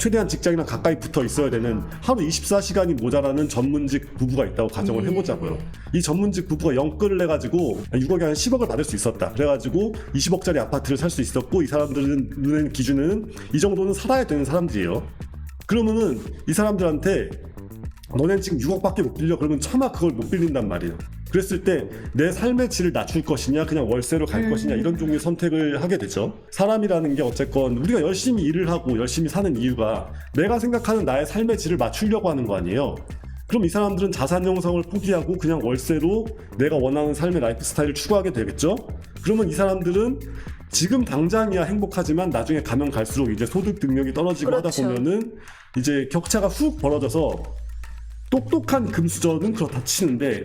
최대한 직장이랑 가까이 붙어 있어야 되는 하루 24시간이 모자라는 전문직 부부가 있다고 가정을 예. 해보자고요. 이 전문직 부부가 영끌을 해가지고 6억에 한 10억을 받을 수 있었다. 그래가지고 20억짜리 아파트를 살 수 있었고 이 사람들은 눈에 기준은 이 정도는 살아야 되는 사람들이에요. 그러면은 이 사람들한테 너넨 지금 6억밖에 못 빌려 그러면 차마 그걸 못 빌린단 말이에요. 그랬을 때 내 삶의 질을 낮출 것이냐 그냥 월세로 갈 음. 것이냐 이런 종류의 선택을 하게 되죠. 사람이라는 게 어쨌건 우리가 열심히 일을 하고 열심히 사는 이유가 내가 생각하는 나의 삶의 질을 맞추려고 하는 거 아니에요. 그럼 이 사람들은 자산 형성을 포기하고 그냥 월세로 내가 원하는 삶의 라이프 스타일을 추구하게 되겠죠? 그러면 이 사람들은 지금 당장이야 행복하지만 나중에 가면 갈수록 이제 소득 능력이 떨어지고 하다 그렇죠. 보면은 이제 격차가 훅 벌어져서 똑똑한 금수저는 그렇다 치는데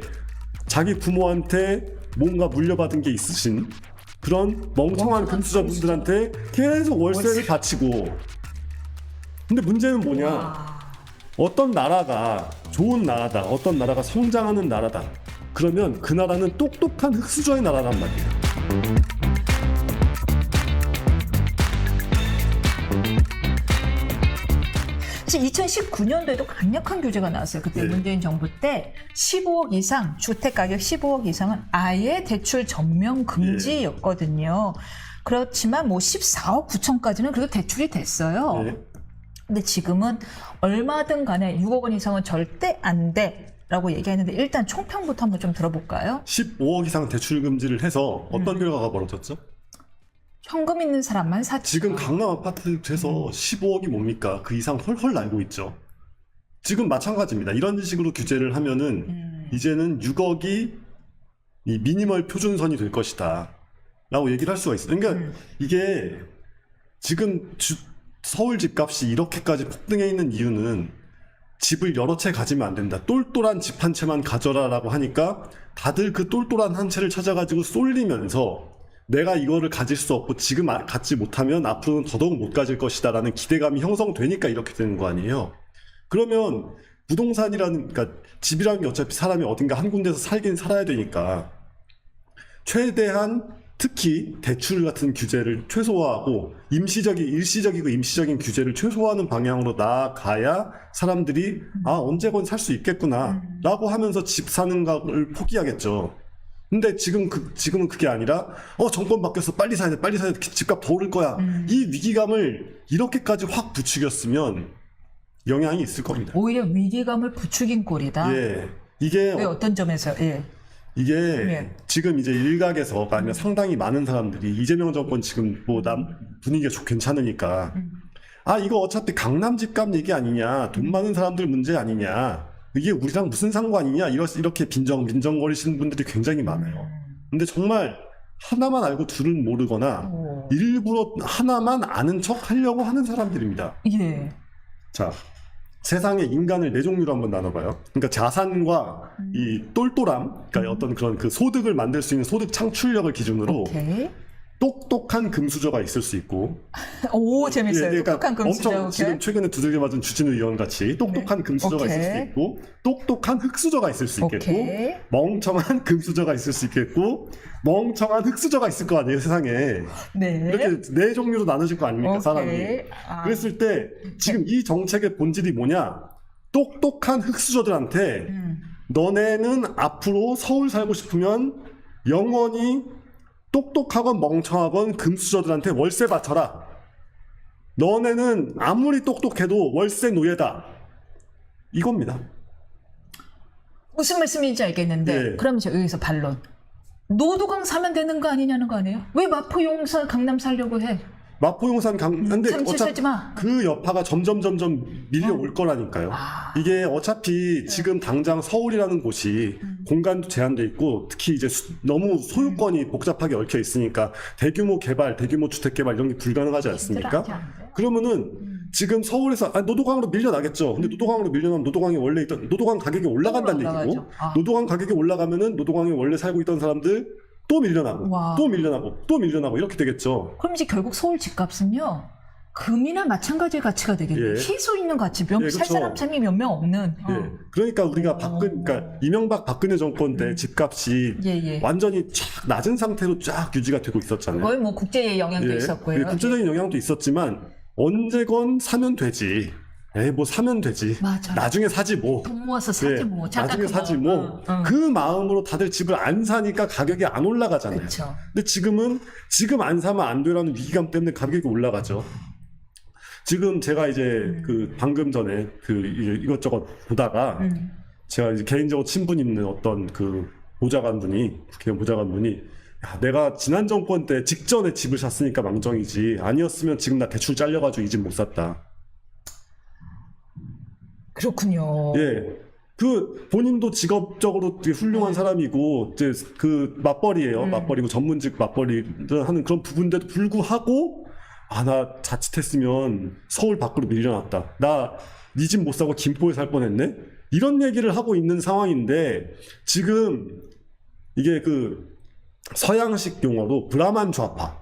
자기 부모한테 뭔가 물려받은 게 있으신 그런 멍청한 금수저분들한테 계속 월세를 월세. 바치고. 근데 문제는 뭐냐? 와. 어떤 나라가 좋은 나라다 어떤 나라가 성장하는 나라다. 그러면 그 나라는 똑똑한 흑수저의 나라란 말이에요 사실 2019년도에도 강력한 규제가 나왔어요. 그때 네. 문재인 정부 때 15억 이상 주택 가격 15억 이상은 아예 대출 전면 금지였거든요. 그렇지만 뭐 14억 9천까지는 그래도 대출이 됐어요. 네. 근데 지금은 얼마든 간에 6억 원 이상은 절대 안 돼. 라고 얘기했는데 일단 총평부터 한번 좀 들어볼까요? 15억 이상 대출 금지를 해서 어떤 결과가 벌어졌죠? 현금 있는 사람만 사지. 지금 강남 아파트에서 15억이 뭡니까? 그 이상 헐헐 날고 있죠. 지금 마찬가지입니다. 이런 식으로 규제를 하면은 음. 이제는 6억이 이 미니멀 표준선이 될 것이다. 라고 얘기를 할 수가 있어요. 그러니까 음. 이게 지금 주- 서울 집값이 이렇게까지 폭등해 있는 이유는 집을 여러 채 가지면 안 된다. 똘똘한 집 한 채만 가져라 라고 하니까 다들 그 똘똘한 한 채를 찾아가지고 쏠리면서 내가 이거를 가질 수 없고 지금 아- 갖지 못하면 앞으로는 더더욱 못 가질 것이다라는 기대감이 형성되니까 이렇게 되는 거 아니에요. 그러면 부동산이라는 그러니까 집이라는 게 어차피 사람이 어딘가 한 군데서 살긴 살아야 되니까 최대한 특히 대출 같은 규제를 최소화하고 임시적인 일시적이고 임시적인 규제를 최소화하는 방향으로 나아가야 사람들이 아 언제건 살 수 있겠구나라고 하면서 집 사는 것을 포기하겠죠. 근데 지금 그 지금은 그게 아니라 어 정권 바뀌었어 빨리 사야 돼 빨리 사야 돼 집값 더 오를 거야 음. 이 위기감을 이렇게까지 확 부추겼으면 영향이 있을 겁니다. 오히려 위기감을 부추긴 꼴이다. 예 이게 왜 어떤 점에서? 예. 이게 네. 지금 이제 일각에서가 아니라 상당히 많은 사람들이 이재명 정권 지금 뭐 남 분위기가 좀 괜찮으니까 음. 아 이거 어차피 강남 집값 얘기 아니냐 돈 많은 사람들 문제 아니냐 이게 우리랑 무슨 상관이냐 이렇- 이렇게 빈정 빈정거리시는 분들이 굉장히 많아요. 근데 정말 하나만 알고 둘은 모르거나 오. 일부러 하나만 아는 척 하려고 하는 사람들입니다. 예. 자, 세상의 인간을 네 종류로 한번 나눠봐요. 그러니까 자산과 음. 이 똘똘함, 그러니까 어떤 그런 그 소득을 만들 수 있는 소득 창출력을 기준으로 오케이. 똑똑한 금수저가 있을 수 있고, 오 재밌어요. 예, 그러니까 똑똑한 금수저. 엄청 오케이. 지금 최근에 두들겨 맞은 주진우 의원 같이 똑똑한 금수저가 있을 수 오케이. 있고, 똑똑한 흑수저가 있을 수 있겠고, 오케이. 멍청한 금수저가 있을 수 있겠고, 멍청한 흑수저가 있을 거 아니에요 세상에. 네. 이렇게 네 종류로 나눠질 거 아닙니까 사람이. 오케이. 아, 그랬을 때 지금 이 정책의 본질이 뭐냐? 똑똑한 흑수저들한테 음. 너네는 앞으로 서울 살고 싶으면 영원히 똑똑하건 멍청하건 금수저들한테 월세 바쳐라. 너네는 아무리 똑똑해도 월세 노예다. 이겁니다. 무슨 말씀인지 알겠는데 네. 그럼 저 여기서 반론. 노두강 사면 되는 거 아니냐는 거 아니에요? 왜 마포 용산 강남 살려고 해? 마포용산 강, 근데 삼칠 어차피. 그 여파가 점점 점점 밀려올 거라니까요. 아. 이게 어차피 지금 당장 서울이라는 곳이 음. 공간도 제한돼 있고 특히 이제 수- 너무 소유권이 복잡하게 얽혀 있으니까 대규모 개발, 대규모 주택 개발 이런 게 불가능하지 않습니까? 그러면은 음. 지금 서울에서 아, 노도강으로 밀려나겠죠. 근데 노도강으로 밀려나면 노도강이 원래 있던 노도강 가격이 올라간다는. 얘기고 아. 노도강 가격이 올라가면은 노도강에 원래 살고 있던 사람들 또 밀려나고 와. 또 밀려나고 또 밀려나고 이렇게 되겠죠. 그럼 이제 결국 서울 집값은요. 금이나 마찬가지의 가치가 되겠네요. 예. 희소 있는 가치. 몇, 예, 살 그쵸. 사람 참이 몇 명 없는. 어. 예. 그러니까 우리가 어. 박근, 그러니까 이명박 박근혜 정권 때 음. 집값이 예, 예. 완전히 쫙 낮은 상태로 쫙 유지가 되고 있었잖아요. 거의 뭐 국제의 영향도 예. 있었고요. 예, 국제적인 영향도 있었지만 언제건 사면 되지. 에이, 뭐 사면 되지. 맞아. 나중에 사지 뭐. 돈 모아서 사지 예, 뭐. 잠깐 나중에 그거. 사지 뭐. 응, 응. 그 마음으로 다들 집을 안 사니까 가격이 안 올라가잖아요. 그렇죠. 근데 지금은 지금 안 사면 안 되라는 위기감 때문에 가격이 올라가죠. 지금 제가 이제 음. 그 방금 전에 그 이- 이것저것 보다가 음. 제가 이제 개인적으로 친분 있는 어떤 그 보좌관 분이 국회의원 보좌관 분이 야, 내가 지난 정권 때 직전에 집을 샀으니까 망정이지 아니었으면 지금 나 대출 잘려가지고 이 집 못 샀다. 그렇군요. 예. 그 본인도 직업적으로 되게 훌륭한 사람이고 이제 그 맞벌이에요. 음. 맞벌이고 전문직 맞벌이를 하는 그런 부분인데도 불구하고 아 나 자칫했으면 서울 밖으로 밀려났다. 나 네 집 못 사고 김포에 살 뻔했네. 이런 얘기를 하고 있는 상황인데 지금 이게 그 서양식 용어로 브라만 좌파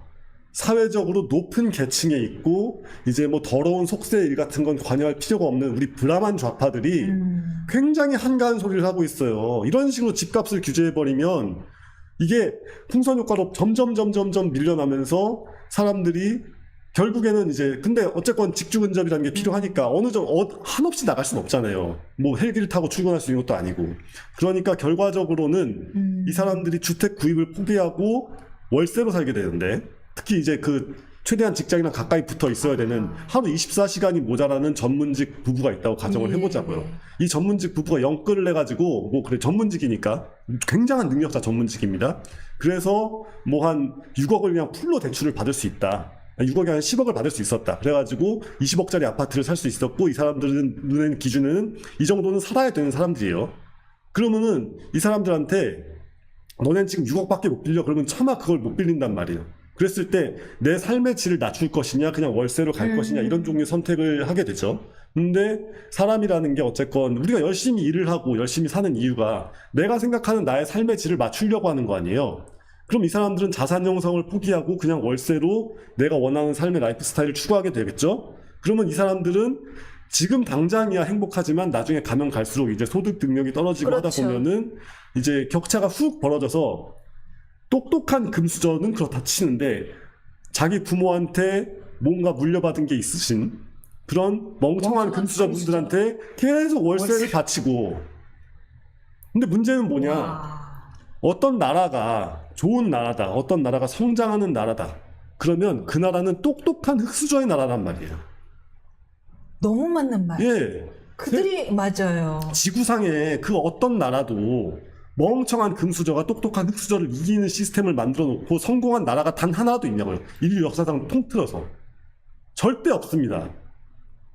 사회적으로 높은 계층에 있고 이제 뭐 더러운 속세 일 같은 건 관여할 필요가 없는 우리 브라만 좌파들이 음. 굉장히 한가한 소리를 하고 있어요. 이런 식으로 집값을 규제해 버리면 이게 풍선 효과로 점점 점점점 밀려나면서 사람들이 결국에는 이제 근데 어쨌건 직주 근접이라는 게 필요하니까 어느 정도 어- 한없이 나갈 수는 없잖아요. 뭐 헬기를 타고 출근할 수 있는 것도 아니고 그러니까 결과적으로는 음. 이 사람들이 주택 구입을 포기하고 월세로 살게 되는데 특히 이제 그 최대한 직장이랑 가까이 붙어 있어야 되는 하루 24시간이 모자라는 전문직 부부가 있다고 가정을 예. 해보자고요. 이 전문직 부부가 영끌을 해가지고 뭐 그래 전문직이니까 굉장한 능력자 전문직입니다. 그래서 뭐 한 6억을 그냥 풀로 대출을 받을 수 있다. 6억이 한 10억을 받을 수 있었다. 그래가지고 20억짜리 아파트를 살 수 있었고 이 사람들은 눈에 기준은 이 정도는 살아야 되는 사람들이에요. 그러면은 이 사람들한테 너넨 지금 6억밖에 못 빌려 그러면 차마 그걸 못 빌린단 말이에요. 그랬을 때 내 삶의 질을 낮출 것이냐 그냥 월세로 갈 음. 것이냐 이런 종류의 선택을 하게 되죠. 근데 사람이라는 게 어쨌건 우리가 열심히 일을 하고 열심히 사는 이유가 내가 생각하는 나의 삶의 질을 맞추려고 하는 거 아니에요. 그럼 이 사람들은 자산 형성을 포기하고 그냥 월세로 내가 원하는 삶의 라이프 스타일을 추구하게 되겠죠? 그러면 이 사람들은 지금 당장이야 행복하지만 나중에 가면 갈수록 이제 소득 능력이 떨어지고 그렇죠. 하다 보면은 이제 격차가 훅 벌어져서 똑똑한 금수저는 그렇다 치는데 자기 부모한테 뭔가 물려받은 게 있으신 그런 멍청한 금수저분들한테 계속 월세를 월세. 바치고 근데 문제는 뭐냐 와. 어떤 나라가 좋은 나라다 어떤 나라가 성장하는 나라다 그러면 그 나라는 똑똑한 흑수저의 나라란 말이에요 너무 맞는 말. 예 그들이 맞아요. 지구상에 그 어떤 나라도 멍청한 금수저가 똑똑한 흑수저를 이기는 시스템을 만들어 놓고 성공한 나라가 단 하나도 있냐고요. 인류 역사상 통틀어서. 절대 없습니다.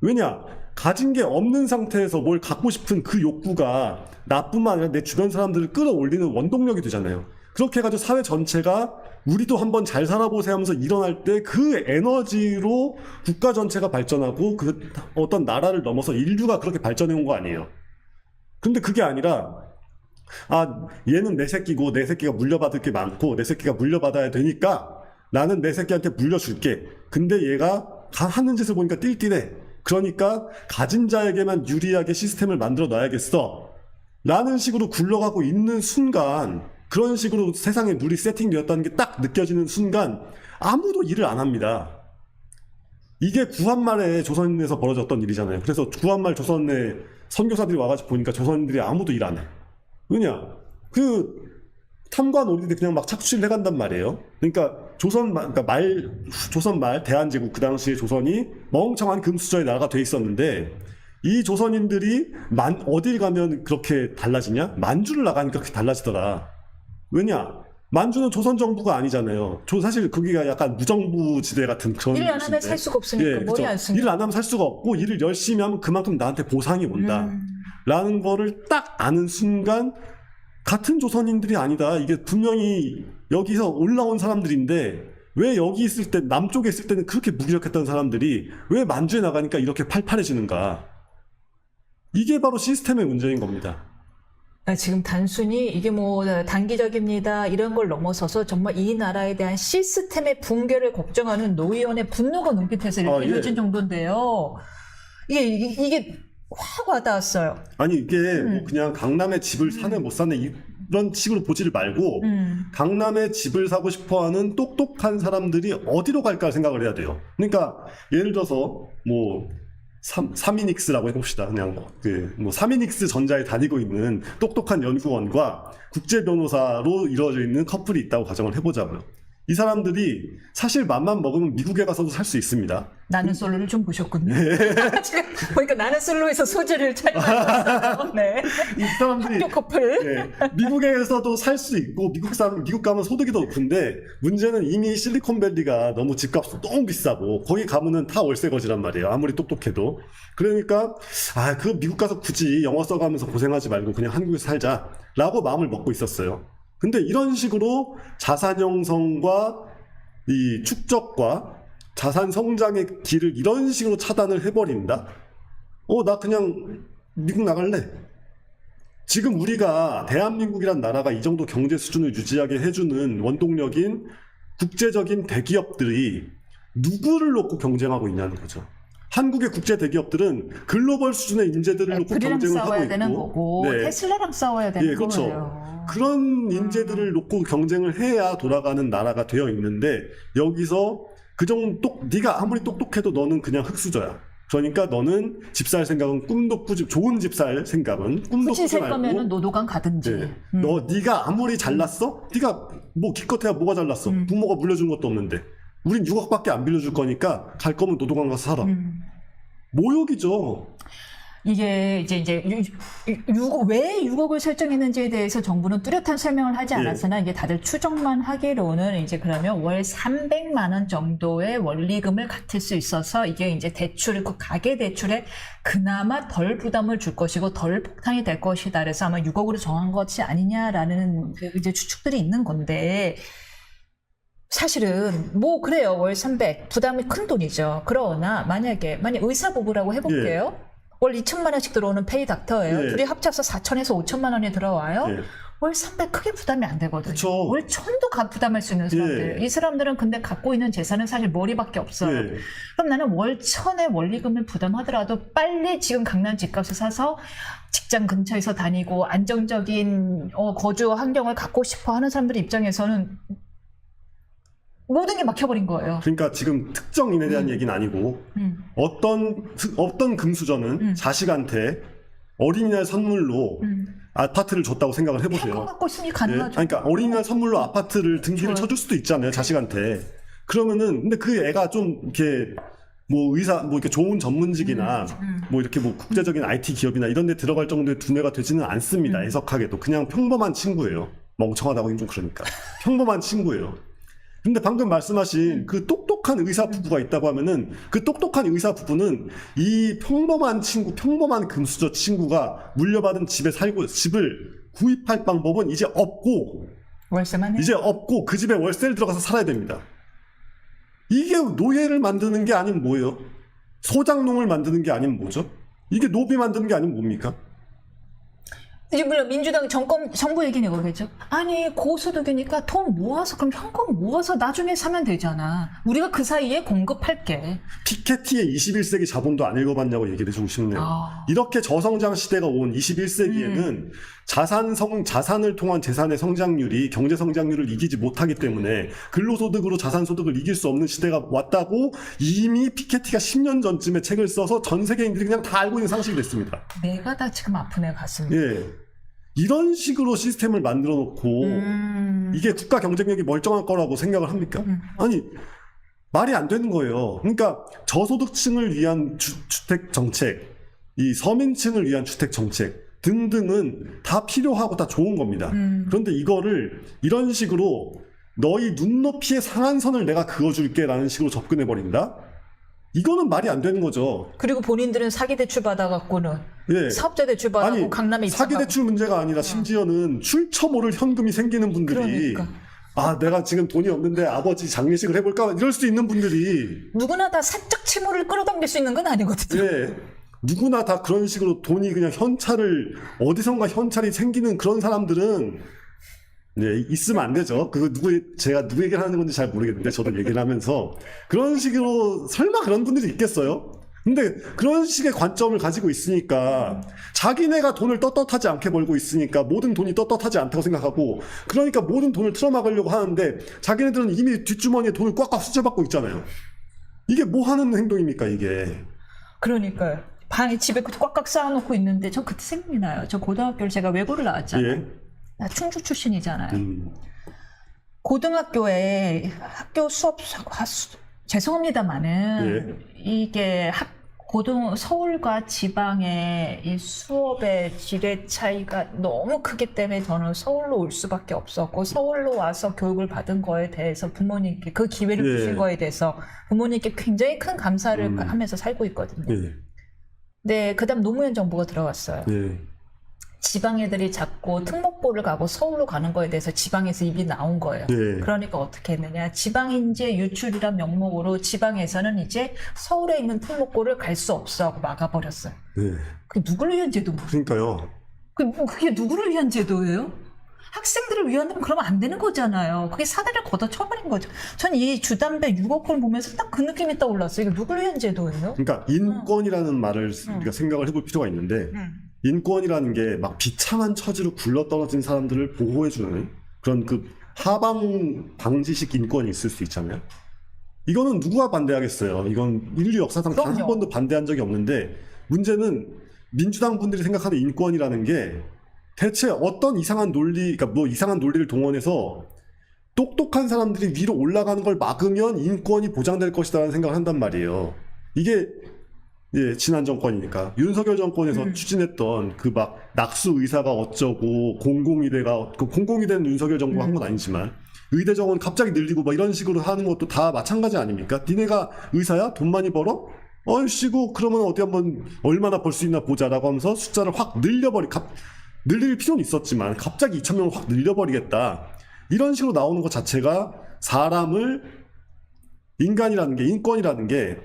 왜냐? 가진 게 없는 상태에서 뭘 갖고 싶은 그 욕구가 나뿐만 아니라 내 주변 사람들을 끌어올리는 원동력이 되잖아요. 그렇게 해가지고 사회 전체가 우리도 한번 잘 살아보세요 하면서 일어날 때 그 에너지로 국가 전체가 발전하고 그 어떤 나라를 넘어서 인류가 그렇게 발전해 온 거 아니에요. 근데 그게 아니라 아 얘는 내 새끼고 내 새끼가 물려받을 게 많고 내 새끼가 물려받아야 되니까 나는 내 새끼한테 물려줄게. 근데 얘가 가- 하는 짓을 보니까 띨띨해. 그러니까 가진 자에게만 유리하게 시스템을 만들어 놔야겠어. 라는 식으로 굴러가고 있는 순간 그런 식으로 세상에 룰이 세팅되었다는 게 딱 느껴지는 순간 아무도 일을 안 합니다. 이게 구한말에 조선에서 벌어졌던 일이잖아요. 그래서 구한말 조선에 선교사들이 와가지고 보니까 조선인들이 아무도 일 안 해. 왜냐? 그 탐관 오리들이 그냥 막 착취를 해간단 말이에요. 그러니까 조선 말, 그러니까 말 조선 말 대한제국 그 당시에 조선이 멍청한 금수저의 나라가 돼 있었는데 이 조선인들이 만 어딜 가면 그렇게 달라지냐? 만주를 나가니까 그렇게 달라지더라. 왜냐? 만주는 조선 정부가 아니잖아요. 조- 사실 거기가 약간 무정부 지대 같은 그런 일안 하면. 살 수가 없으니까 머리 그죠. 안 쓰니까. 일을 안 하면 살 수가 없고 일을 열심히 하면 그만큼 나한테 보상이 온다. 음. 라는 거를 딱 아는 순간 같은 조선인들이 아니다. 이게 분명히 여기서 올라온 사람들인데 왜 여기 있을 때 남쪽에 있을 때는 그렇게 무기력했던 사람들이 왜 만주에 나가니까 이렇게 팔팔해지는가? 이게 바로 시스템의 문제인 겁니다. 아, 지금 단순히 이게 뭐 단기적입니다 이런 걸 넘어서서 정말 이 나라에 대한 시스템의 붕괴를 걱정하는 노 의원의 분노가 눈빛에서 이렇게 아, 예. 정도인데요. 이게 이게, 이게 확 와닿았어요. 아니 이게 음. 뭐 그냥 강남에 집을 사네 못 사네 이 이런 식으로 보지를 말고 음. 강남에 집을 사고 싶어하는 똑똑한 사람들이 어디로 갈까 생각을 해야 돼요. 그러니까 예를 들어서 뭐 삼, 사미닉스라고 해봅시다. 그냥 그뭐 사미닉스 전자에 다니고 있는 똑똑한 연구원과 국제 변호사로 이루어져 있는 커플이 있다고 가정을 해보자고요. 이 사람들이 사실 맘만 먹으면 미국에 가서도 살 수 있습니다. 나는 솔로를 좀 보셨군요. 네. 지금 보니까 나는 솔로에서 소재를 찾아봤어요. 네. 이 사람들이 학교 커플. 예, 미국에서도 살 수 있고 미국 사람 미국 가면 소득이 더 높은데 문제는 이미 실리콘밸리가 너무 집값도 너무 비싸고 거기 가면은 다 월세 거지란 말이에요 아무리 똑똑해도 그러니까 아 그 미국 가서 굳이 영어 써가면서 고생하지 말고 그냥 한국에서 살자라고 마음을 먹고 있었어요 근데 이런 식으로 자산 형성과 이 축적과 자산 성장의 길을 이런 식으로 차단을 해버린다 어 나 그냥 미국 나갈래 지금 우리가 대한민국이란 나라가 이 정도 경제 수준을 유지하게 해주는 원동력인 국제적인 대기업들이 누구를 놓고 경쟁하고 있냐는 거죠. 한국의 국제 대기업들은 글로벌 수준의 인재들을 놓고 애플이랑 경쟁을 하고 있고, 되는 거고 네. 테슬라랑 싸워야 되는 예, 그렇죠. 거예요. 그런 인재들을 놓고 경쟁을 해야 돌아가는 나라가 되어 있는데 여기서 그 정도 똑 네가 아무리 똑똑해도 너는 그냥 흙수저야. 그러니까 너는 집 살 생각은 꿈도 꾸지 좋은 집 살 생각은 꿈도 꾸지 살 말고 노도강 가든지. 네. 음. 너 네가 아무리 잘났어? 네가 뭐 기껏해야 뭐가 잘났어? 음. 부모가 물려준 것도 없는데. 우린 6억밖에 안 빌려줄 거니까 갈 거면 노동강 가서 살아. 음. 모욕이죠. 이게 이제 이제 유, 유, 왜 6억을 설정했는지에 대해서 정부는 뚜렷한 설명을 하지 예. 않았으나 이게 다들 추정만 하기로는 이제 그러면 월 300만 원 정도의 원리금을 갖출 수 있어서 이게 이제 대출 그 가계 대출에 그나마 덜 부담을 줄 것이고 덜 폭탄이 될 것이다. 그래서 아마 6억으로 정한 것이 아니냐라는 그 이제 추측들이 있는 건데 사실은 뭐 그래요 월 300 부담이 큰 돈이죠. 그러나 만약에 만약 의사 부부라고 해볼게요. 월 2천만 원씩 들어오는 페이 닥터예요. 예. 둘이 합쳐서 4천에서 5천만 원이 들어와요. 예. 월 300 크게 부담이 안 되거든요. 그쵸. 월 1000도 가- 부담할 수 있는 사람들. 예. 이 사람들은 근데 갖고 있는 재산은 사실 머리밖에 없어요. 예. 그럼 나는 월 1000의 원리금을 부담하더라도 빨리 지금 강남 집값을 사서 직장 근처에서 다니고 안정적인 어, 거주 환경을 갖고 싶어 하는 사람들 입장에서는 모든 게 막혀버린 거예요. 그러니까 지금 특정인에 대한 얘기는 아니고 음. 어떤 어떤 금수저는 음. 자식한테 어린이날 선물로 음. 아파트를 줬다고 생각을 해보세요. 갖고 있으니 예. 가능하죠. 그러니까 어린이날 선물로 아파트를 등기를 좋아요. 쳐줄 수도 있잖아요, 자식한테. 그러면은 근데 그 애가 좀 이렇게 뭐 의사 뭐 이렇게 좋은 전문직이나 음. 뭐 이렇게 뭐 국제적인 IT 기업이나 이런 데 들어갈 정도의 두뇌가 되지는 않습니다. 음. 해석하게도 그냥 평범한 친구예요. 멍청하다고 좀 그러니까. 평범한 친구예요. 근데 방금 음. 말씀하신 그 똑똑한 의사 부부가 있다고 하면은 그 똑똑한 의사 부부는 이 평범한 친구, 평범한 금수저 친구가 물려받은 집에 살고 집을 구입할 방법은 이제 없고 월세만 해. 이제 없고 그 집에 월세를 들어가서 살아야 됩니다. 이게 노예를 만드는 게 아니면 뭐예요? 소장농을 만드는 게 아니면 뭐죠? 이게 노비 만드는 게 아니면 뭡니까? 이제 물론 민주당 정권 정부 얘기는 이거겠죠. 아니 고소득이니까 돈 모아서 그럼 현금 모아서 나중에 사면 되잖아. 우리가 그 사이에 공급할게. 피케티의 21세기 자본도 안 읽어봤냐고 얘기를 해주고 싶네요. 아. 이렇게 저성장 시대가 온 21세기에는 음. 자산 성 자산을 통한 재산의 성장률이 경제 성장률을 이기지 못하기 때문에 근로소득으로 자산 소득을 이길 수 없는 시대가 왔다고 이미 피케티가 10년 전쯤에 책을 써서 전 세계인들이 그냥 다 알고 있는 상식이 됐습니다. 내가 다 지금 아프네 가슴이. 예. 이런 식으로 시스템을 만들어 놓고 음. 이게 국가 경쟁력이 멀쩡할 거라고 생각을 합니까? 음. 아니 말이 안 되는 거예요. 그러니까 저소득층을 위한 주, 택 정책, 이 서민층을 위한 주택 정책 등등은 다 필요하고 다 좋은 겁니다. 음. 그런데 이거를 이런 식으로 너희 눈높이의 상한선을 내가 그어줄게 라는 식으로 접근해 버린다. 이거는 말이 안 되는 거죠. 그리고 본인들은 사기 대출 받아갖고는 예. 사업자 대출 받아고 아니 강남에 사기 입사하고. 대출 문제가 아니라 심지어는 출처 모를 현금이 생기는 분들이 그러니까. 아 내가 지금 돈이 없는데 아버지 장례식을 해볼까 이럴 수 있는 분들이 누구나 다 사적 채무를 끌어당길 수 있는 건 아니거든요. 예 누구나 다 그런 식으로 돈이 그냥 현찰을 어디선가 현찰이 생기는 그런 사람들은 네 있으면 안 되죠. 그거 누구 제가 누구 얘기를 하는 건지 잘 모르겠는데 저도 얘기를 하면서 그런 식으로 설마 그런 분들이 있겠어요? 근데 그런 식의 관점을 가지고 있으니까 자기네가 돈을 떳떳하지 않게 벌고 있으니까 모든 돈이 떳떳하지 않다고 생각하고 그러니까 모든 돈을 틀어막으려고 하는데 자기네들은 이미 뒷주머니에 돈을 꽉꽉 수채받고 있잖아요. 이게 뭐 하는 행동입니까 이게? 그러니까요. 방에 집에 꽉꽉 쌓아놓고 있는데 저 그때 생각이 나요. 저 고등학교를 제가 외고를 나왔잖아요. 예. 나 충주 출신이잖아요. 음. 고등학교에 학교 수업 화- 수- 죄송합니다만은 이게 학 고등 서울과 지방의 이 수업의 질의 차이가 너무 크기 때문에 저는 서울로 올 수밖에 없었고 서울로 와서 교육을 받은 거에 대해서 부모님께 그 기회를 예. 주신 거에 대해서 부모님께 굉장히 큰 감사를 음. 하면서 살고 있거든요. 예. 네, 그다음 노무현 정부가 들어왔어요. 예. 지방 애들이 자꾸 특목고를 가고 서울로 가는 거에 대해서 지방에서 입이 나온 거예요. 예. 그러니까 어떻게 했느냐. 지방 인재 유출이란 명목으로 지방에서는 이제 서울에 있는 특목고를 갈 수 없어 하고 막아버렸어요. 예. 그게 누구를 위한 제도? 그러니까요. 그- 그게 누구를 위한 제도예요? 학생들을 위한다면 그러면 안 되는 거잖아요. 그게 사대를 걷어 쳐버린 거죠. 전 이 주담배 6억을 보면서 딱 그 느낌이 떠올랐어요. 이게 누구를 위한 제도예요? 그러니까 인권이라는 말을 음. 우리가 생각을 해볼 필요가 있는데 인권이라는 게 막 비참한 처지로 굴러떨어진 사람들을 보호해주는 그런 그 하방 방지식 인권이 있을 수 있잖아요. 이거는 누구가 반대하겠어요. 이건 인류 역사상 단 한. 번도 반대한 적이 없는데 문제는 민주당 분들이 생각하는 인권이라는 게 대체 어떤 이상한 논리, 그러니까 뭐 이상한 논리를 동원해서 똑똑한 사람들이 위로 올라가는 걸 막으면 인권이 보장될 것이다라는 생각을 한단 말이에요. 이게 예, 지난 정권이니까 윤석열 정권에서 음. 추진했던 그 막 낙수 의사가 어쩌고 공공의대가 그 공공의대는 윤석열 정부가 한건 아니지만 의대 정원 갑자기 늘리고 막 이런 식으로 하는 것도 다 마찬가지 아닙니까? 니네가 의사야? 돈 많이 벌어? 어이씨고 그러면 어디 한번 얼마나 벌 수 있나 보자라고 하면서 숫자를 확 늘려버리 갑 늘릴 필요는 있었지만 갑자기 2천 명을 확 늘려버리겠다 이런 식으로 나오는 것 자체가 사람을 인간이라는 게 인권이라는 게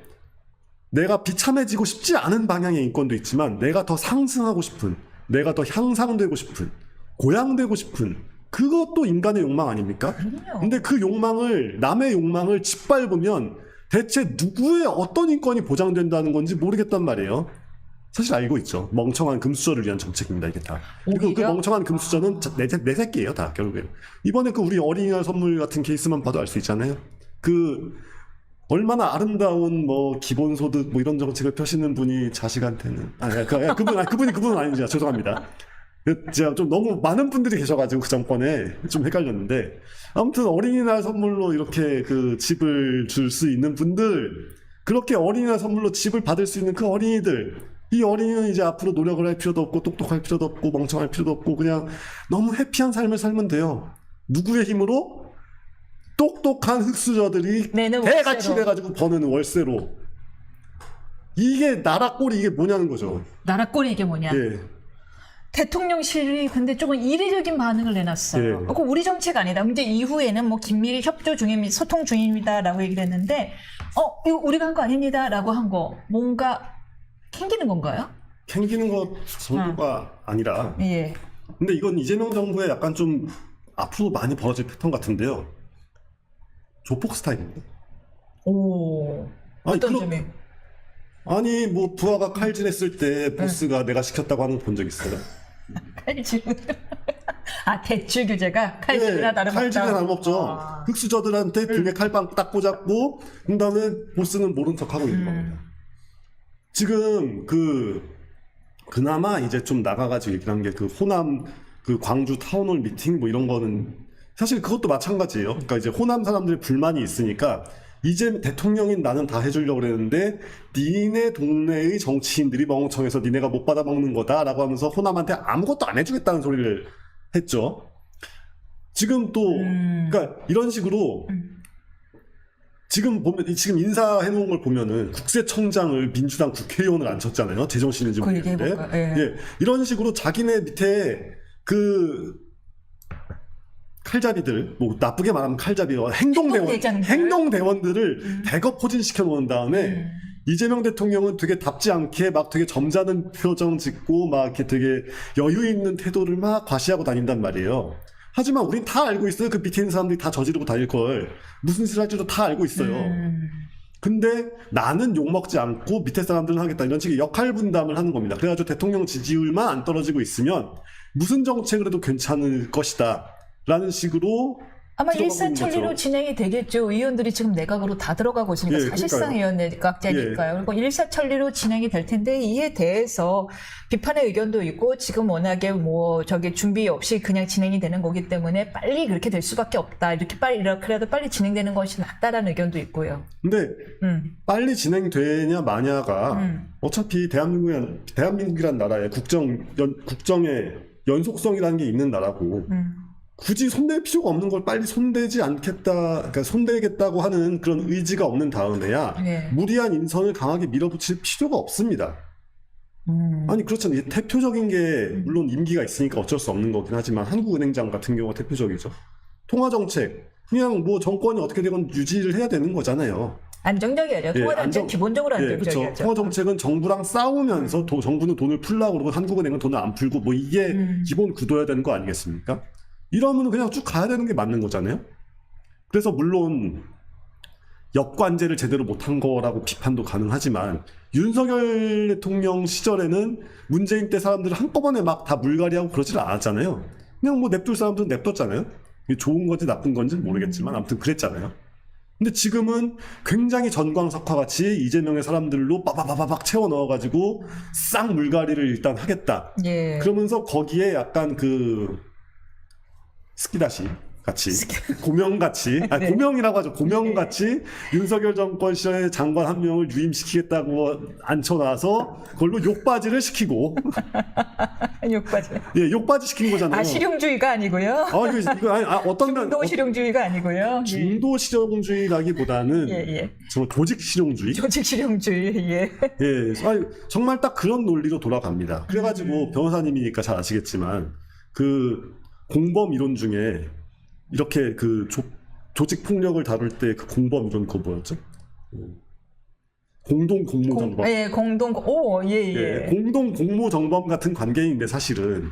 내가 비참해지고 싶지 않은 방향의 인권도 있지만 내가 더 상승하고 싶은 내가 더 향상되고 싶은 고양되고 싶은 그것도 인간의 욕망 아닙니까? 근데 그 욕망을 남의 욕망을 짓밟으면 대체 누구의 어떤 인권이 보장된다는 건지 모르겠단 말이에요. 사실 알고 있죠. 멍청한 금수저를 위한 정책입니다. 이게 다. 그리고 그 오히려? 멍청한 금수저는 자- 내, 새- 내 새끼예요. 다 결국에. 이번에 그 우리 어린이날 선물 같은 케이스만 봐도 알 수 있잖아요. 그 얼마나 아름다운 뭐 기본소득 뭐 이런 정책을 펴시는 분이 자식한테는 아 그, 아, 그분 아 그분이 그분은 아니죠 죄송합니다. 그 제가 좀 너무 많은 분들이 계셔가지고 그 정권에 좀 헷갈렸는데 아무튼 어린이날 선물로 이렇게 그 집을 줄 수 있는 분들 그렇게 어린이날 선물로 집을 받을 수 있는 그 어린이들 이 어린이는 이제 앞으로 노력을 할 필요도 없고 똑똑할 필요도 없고 멍청할 필요도 없고 그냥 너무 해피한 삶을 살면 돼요. 누구의 힘으로? 똑똑한 흑수저들이 내는 대같이. 돼가지고 버는 월세로 이게 나라 꼴이 이게 뭐냐는 거죠. 나라 꼴이 이게 뭐냐. 예. 대통령실이 근데 조금 이례적인 반응을 내놨어요. 예. 그거 우리 정책 아니다. 근데 이후에는 뭐 긴밀히 협조 중입니다. 소통 중입니다라고 얘기를 했는데, 어, 이거 우리가 한 거 아닙니다라고 한 거 뭔가 캥기는 건가요? 캥기는 것 정도가 아 니라 예. 근데 이건 이재명 정부의 약간 좀 앞으로 많이 벌어질 패턴 같은데요. 조폭 스타일입니다. 오. 아니, 어떤 그러- 점이? 아니 뭐 부하가 칼질했을 때 보스가 내가 시켰다고 하는 거 본 적 있어요. 칼질. 아, 대출 규제가 칼질이나 예, 다름없다. 칼질이나 다름없죠. 아. 흑수저들한테 등에 칼빵 딱 꽂았고 그 다음에 보스는 모른 척하고 있는 음. 겁니다. 지금 그 그나마 이제 좀 나가가지고 얘기한 게 그 호남 그 광주 타운홀 미팅 뭐 이런 거는 사실 그것도 마찬가지예요. 그러니까 이제 호남 사람들이 불만이 있으니까 이제 대통령인 나는 다 해주려고 그랬는데 니네 동네의 정치인들이 멍청해서 니네가 못 받아먹는 거다라고 하면서 호남한테 아무것도 안 해주겠다는 소리를 했죠. 지금 또 음. 그러니까 이런 식으로 음. 지금 보면 지금 인사해 놓은 걸 보면은 국세청장을 민주당 국회의원을 앉혔잖아요. 제정신인지 그 얘기 모르겠는데. 예. 예. 이런 식으로 자기네 밑에 그 칼잡이들, 뭐 나쁘게 말하면 칼잡이와 행동대원, 행동대장들. 행동대원들을 음. 대거 포진시켜 놓은 다음에 음. 이재명 대통령은 되게 답지 않게 막 되게 점잖은 표정 짓고 막 이렇게 되게 여유 있는 태도를 막 과시하고 다닌단 말이에요. 하지만 우린 다 알고 있어요. 그 밑에 있는 사람들이 다 저지르고 다닐 걸. 무슨 짓을 할지도 다 알고 있어요. 음. 근데 나는 욕먹지 않고 밑에 사람들은 하겠다 이런 식의 역할 분담을 하는 겁니다. 그래가지고 대통령 지지율만 안 떨어지고 있으면 무슨 정책을 해도 괜찮을 것이다 라는 식으로 아마 일사천리로. 진행이 되겠죠. 의원들이 지금 내각으로 다 들어가고 있으니까 예, 사실상 그러니까요. 의원 내각제니까요. 그리고 일사천리로 진행이 될 텐데 이에 대해서 비판의 의견도 있고 지금 워낙에 뭐 저기 준비 없이 그냥 진행이 되는 거기 때문에 빨리 그렇게 될 수밖에 없다. 이렇게 빨리 이렇게라도 빨리 진행되는 것이 낫다라는 의견도 있고요. 근데 음, 빨리 진행되냐 마냐가 음. 어차피 대한민국이란, 대한민국이란 나라의 국정 연, 국정의 연속성이라는 게 있는 나라고 음. 굳이 손댈 필요가 없는 걸 빨리 손대지 않겠다, 그러니까 손대겠다고 하는 그런 의지가 없는 다음에야 예. 무리한 인선을 강하게 밀어붙일 필요가 없습니다. 음. 아니 그렇잖아요. 이게 대표적인 게 물론 임기가 있으니까 어쩔 수 없는 거긴 하지만 한국은행장 같은 경우가 대표적이죠. 통화 정책 그냥 뭐 정권이 어떻게 되건 유지를 해야 되는 거잖아요. 안정적이야죠. 예, 통화 정책 기본적으로 예, 그렇죠. 안정적이야죠. 통화 정책은 정부랑 싸우면서 도- 정부는 돈을 풀라고 그러고 한국은행은 돈을 안 풀고 뭐 이게 음. 기본 구도여야 되는 거 아니겠습니까? 이러면 그냥 쭉 가야 되는 게 맞는 거잖아요. 그래서 물론 역관제를 제대로 못한 거라고 비판도 가능하지만 윤석열 대통령 시절에는 문재인 때 사람들을 한꺼번에 막 다 물갈이하고 그러지를 않았잖아요. 그냥 뭐 냅둘 사람들은 냅뒀잖아요. 좋은 건지 나쁜 건지는 모르겠지만 아무튼 그랬잖아요. 근데 지금은 굉장히 전광석화 같이 이재명의 사람들로 빠바바바박 채워 넣어가지고 싹 물갈이를 일단 하겠다. 예. 그러면서 거기에 약간 그 스키다시 같이 고명 같이 아니 네. 고명이라고 하죠 고명 같이 윤석열 정권 시절에 장관 한 명을 유임시키겠다고 앉혀놔서 그걸로 욕바지를 시키고 욕받이. 예 욕바지 시킨 거잖아요. 아 실용주의가 아니고요. 아 이거, 이거 아니, 아, 어떤 면 중도 어, 실용주의가 아니고요. 중도 실용주의라기보다는 예, 예. 정말 조직 실용주의. 조직 실용주의. 예. 예, 아니, 정말 딱 그런 논리로 돌아갑니다. 그래가지고 변호사님이니까 잘 아시겠지만 그 공범 이론 중에 이렇게 그 조, 조직 폭력을 다룰 때 그 공범 이론 그거 뭐였죠? 음. 공동 공모 공, 정범. 예, 공동 오, 예, 예. 예, 공동 공모 정범 같은 관계인데 사실은.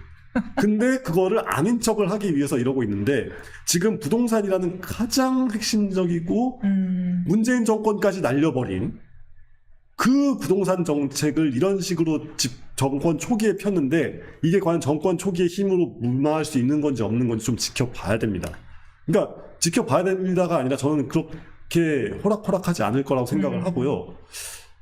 근데 그거를 아닌 척을 하기 위해서 이러고 있는데 지금 부동산이라는 가장 핵심적이고 음. 문재인 정권까지 날려버린 그 부동산 정책을 이런 식으로 집 정권 초기에 폈는데 이게 과연 정권 초기의 힘으로 무마할 수 있는 건지 없는 건지 좀 지켜봐야 됩니다. 그러니까 지켜봐야 됩니다가 아니라 저는 그렇게 호락호락하지 않을 거라고 생각을 음. 하고요.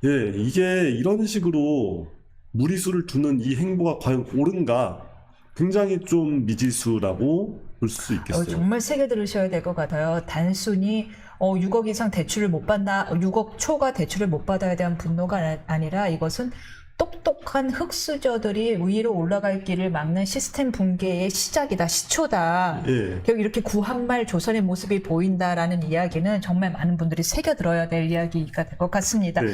예, 이게 이런 식으로 무리수를 두는 이 행보가 과연 옳은가 굉장히 좀 미지수라고 볼수 어, 있겠어요. 정말 세게 들으셔야 될 것 같아요. 단순히 어, 6억 이상 대출을 못 받나, 6억 초과 대출을 못 받아야 대한 분노가 아- 아니라 이것은 똑똑한 흑수저들이 위로 올라갈 길을 막는 시스템 붕괴의 시작이다, 시초다. 예. 결국 이렇게 구한말 조선의 모습이 보인다라는 이야기는 정말 많은 분들이 새겨 들어야 될 이야기가 될 것 같습니다. 네.